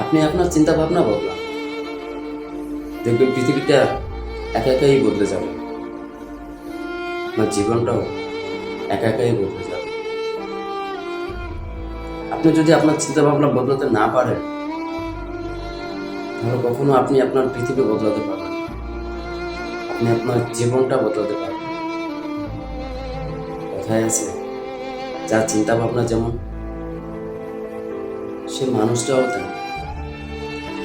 আপনি আপনার চিন্তা ভাবনা বদলান। দেখবেন পৃথিবীটা একা একাই বদলে যাবে। আপনার জীবনটাও একা একাই বদলে যাবে। আপনি যদি আপনার চিন্তা ভাবনা বদলাতে না পারেন, তাহলে কখনো আপনি আপনার পৃথিবী বদলাতে পারবেন আপনি আপনার জীবনটা বদলাতে পারবেন। কথায় আছে, যার চিন্তা ভাবনা যেমন, সে মানুষটাও তেমন।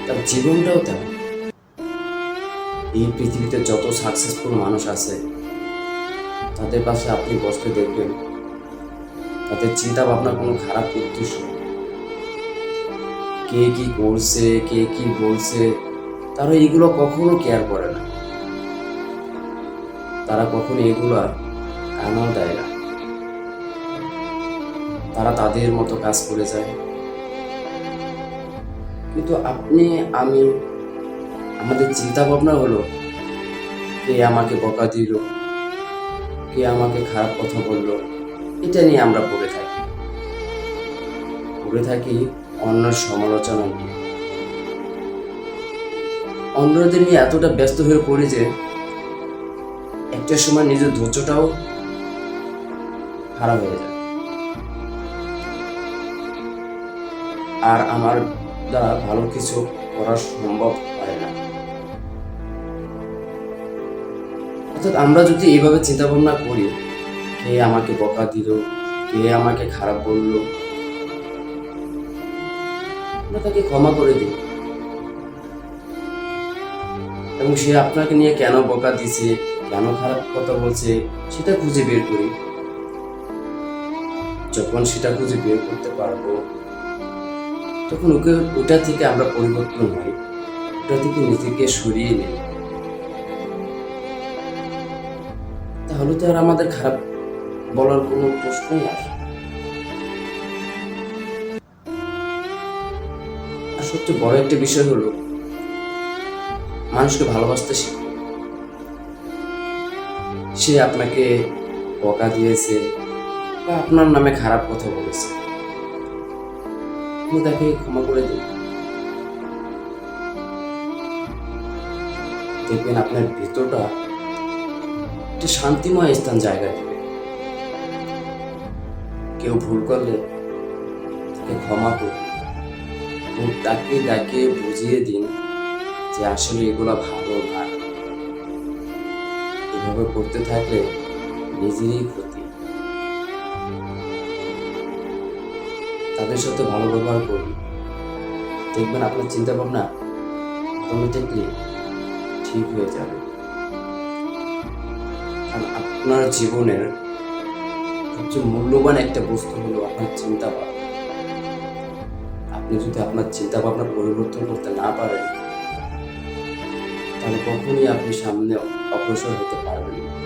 তার জীবনটাও তেমন। এই পৃথিবীতে যত সাকসেসফুল মানুষ আছে, তাদের পাশে আপনি বসতে দেখবেন, তাদের চিন্তা ভাবনা কোনো খারাপ উদ্দেশ্য কে কি করছে, কে কি বলছে, তারা এগুলো কখনো কেয়ার করে না। তারা কখনো এগুলো কানও দেয় না। তারা তাদের মতো কাজ করে যায়। কিন্তু আপনি, আমি, আমাদের চিন্তা ভাবনা হলো কে আমাকে বকা দিল, কে আমাকে খারাপ কথা বলল, এটা নিয়ে আমরা পড়ে থাকি। পড়ে থাকি অন্যের সমালোচনা নিয়ে। অন্যদের নিয়ে এতটা ব্যস্ত হয়ে পড়ি যে একটা সময় নিজের ধৈর্যটাও খারাপ হয়ে যায়। আর আমার দ্বারা ভালো কিছু করা সম্ভব হয় না। অর্থাৎ আমরা যদি এইভাবে চিন্তা ভাবনা করি, কে আমাকে বকা দিল, কে আমাকে খারাপ বলল, আমরা তাকে ক্ষমা করে দিই। এবং সে আপনাকে নিয়ে কেন বকা দিছে, কেন খারাপ কথা বলছে, সেটা খুঁজে বের করি। যখন সেটা খুঁজে বের করতে পারব তখন ওকে ওটা থেকে আমরা পরিবর্তন হই। ওটা থেকে নিজেকে সরিয়ে নিই। তাহলে তো আর আমাদের খারাপ বলার কোনো প্রশ্নই আসে আর সবচেয়ে বড় একটা বিষয় হলো, মানুষকে ভালোবাসতে শিখুন সে আপনাকে বকা দিয়েছে বা আপনার নামে খারাপ কথা বলেছে। আপনি তাকে ক্ষমা করে দিন। দেখবেন আপনার ভিতরটা একটা শান্তিময় স্থান জায়গা দেবে। কেউ ভুল করলে তাকে ক্ষমা করুন। এবং তাকে ডাকে বুঝিয়ে দিন যে আসলে এগুলো ভালো না এভাবে করতে থাকলে নিজেরই ক্ষতি তাদের সাথে ভালো ব্যবহার করুন। দেখবেন আপনার চিন্তা ভাবনা অটোমেটিকলি ঠিক হয়ে যাবে। কারণ আপনার জীবনের সবচেয়ে মূল্যবান একটা বস্তু হলো আপনার চিন্তা ভাবনা আপনি যদি আপনার চিন্তা ভাবনা পরিবর্তন করতে না পারেন, তাহলে কখনই আপনি সামনে অগ্রসর হতে পারবেন না।